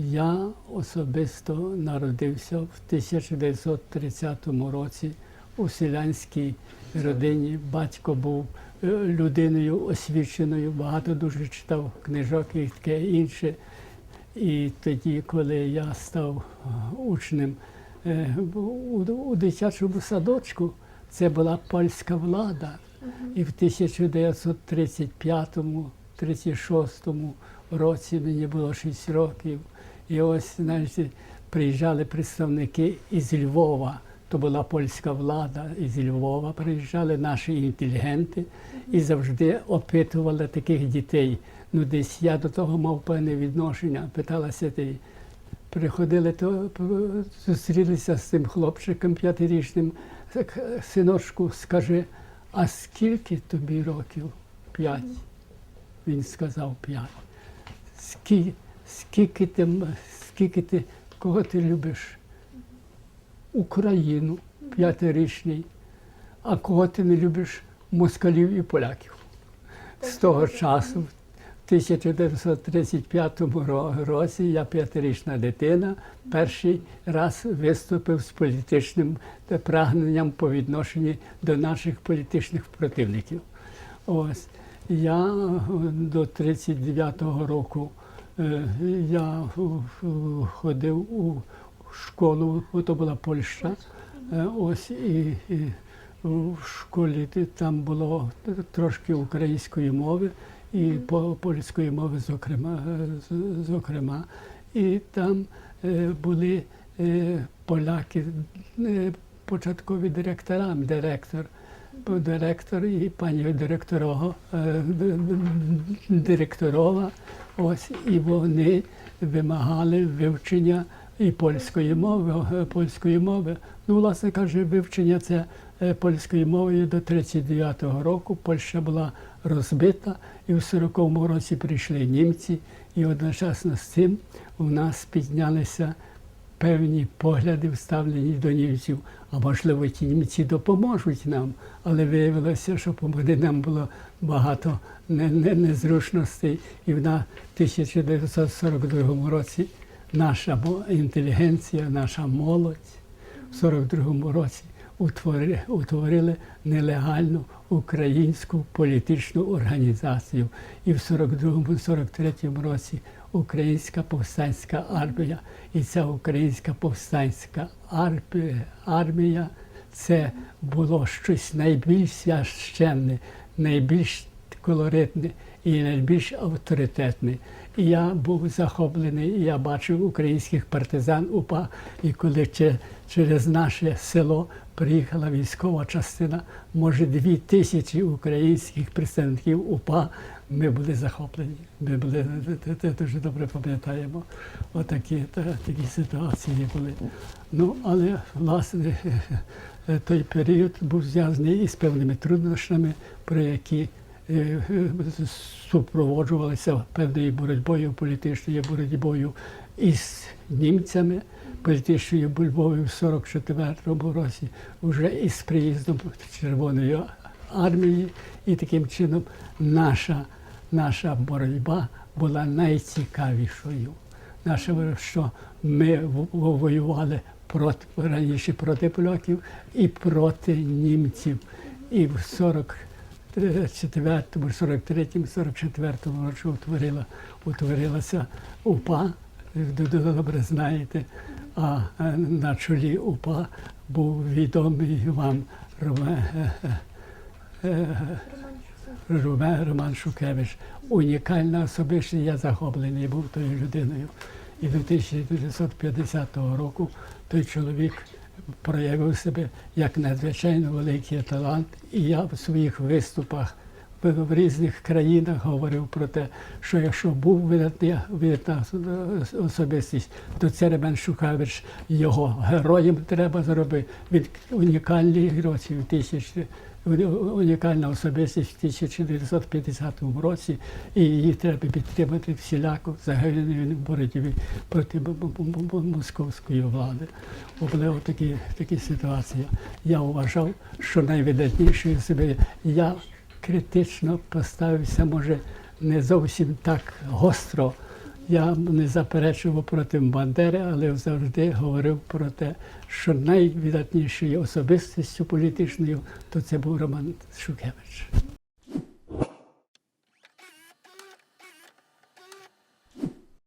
Я особисто народився в 1930 році у селянській родині. Батько був е, людиною освіченою, багато дуже читав книжок і таке інше. І тоді, коли я став е, учнем е, у, дитячому садочку, це була польська влада. І в 1935-36 році мені було 6 років. І ось, знаєте, приїжджали представники із Львова. То була польська влада із Львова. Приїжджали наші інтелігенти і завжди опитували таких дітей. Ну, десь я до того мав певне відношення. Питалася ти. Приходили, то зустрілися з цим хлопчиком п'ятирічним. Синочку, скажи, а скільки тобі років? П'ять. Він сказав п'ять. Скільки, скільки ти, скільки ти, кого ти любиш? Україну, п'ятирічний. А кого ти не любиш? Москалів і поляків. З того часу, в 1935 році, я п'ятирічна дитина, перший раз виступив з політичним е, прагненням по відношенню до наших політичних противників. Ось я е, до 39-го року е, я е, ходив у школу, то була Польща. Ось і, і в школі там було трошки української мови і по- польської мови, зокрема, зокрема. І там були поляки, початкові директора, директор. Директор і пані директорова, е, директорова, ось і вони вимагали вивчення і польської мови, е, польської мови. Ну, власне кажучи, вивчення це е, польської мови до 39-го року. Польща була розбита, і в 40-му році прийшли німці, і одночасно з цим у нас піднялися певні погляди, вставлені до німців. А можливо, ті німці допоможуть нам, але виявилося, що помогти нам було багато не- не- незручностей. І в на 1942 році наша інтелігенція, наша молодь в 42-му році утворили нелегальну українську політичну організацію. І в 42-43 році Українська повстанська армія. І ця українська повстанська армія, це було щось найбільш священне, найбільш колоритне і найбільш авторитетне. І я був захоплений, я бачив українських партизан УПА. І коли че- через наше село приїхала військова частина, може дві тисячі українських представників УПА, ми були захоплені. Ми були це- дуже добре пам'ятаємо. Отакі такі ситуації були. Ну, але власне той період був зв'язаний із певними труднощами, про які супроводжувалися певною боротьбою, політичною боротьбою із німцями, політичною боротьбою в 44-му році, вже із приїздом Червоної армії, і таким чином наша, наша боротьба була найцікавішою. Наше, що ми воювали проти раніше проти поляків і проти німців. І в 44-му, 43-му, 44-му році утворила, утворилася УПА, добре знаєте, а е, на чолі УПА був відомий вам Роме, е, е, е, Роман, Роман Шукевич. Унікальна особистість, я захоплений був тою людиною. І до 1950 року той чоловік проявив себе як надзвичайно великий талант. І я в своїх виступах в, в різних країнах говорив про те, що якщо був видатний, видатна особистість, то це Роман Шукевич його героєм треба зробити. Він унікальний герой в тисячі унікальна особистість в 1950 році, і її треба підтримати всіляко загальної боротьбі проти московської влади. Були такі, такі ситуації. Я вважав, що найвидатнішою себе я критично поставився, може, не зовсім так гостро, я не заперечував проти Бандери, але завжди говорив про те, що найвидатнішою особистістю політичною то це був Роман Шухевич.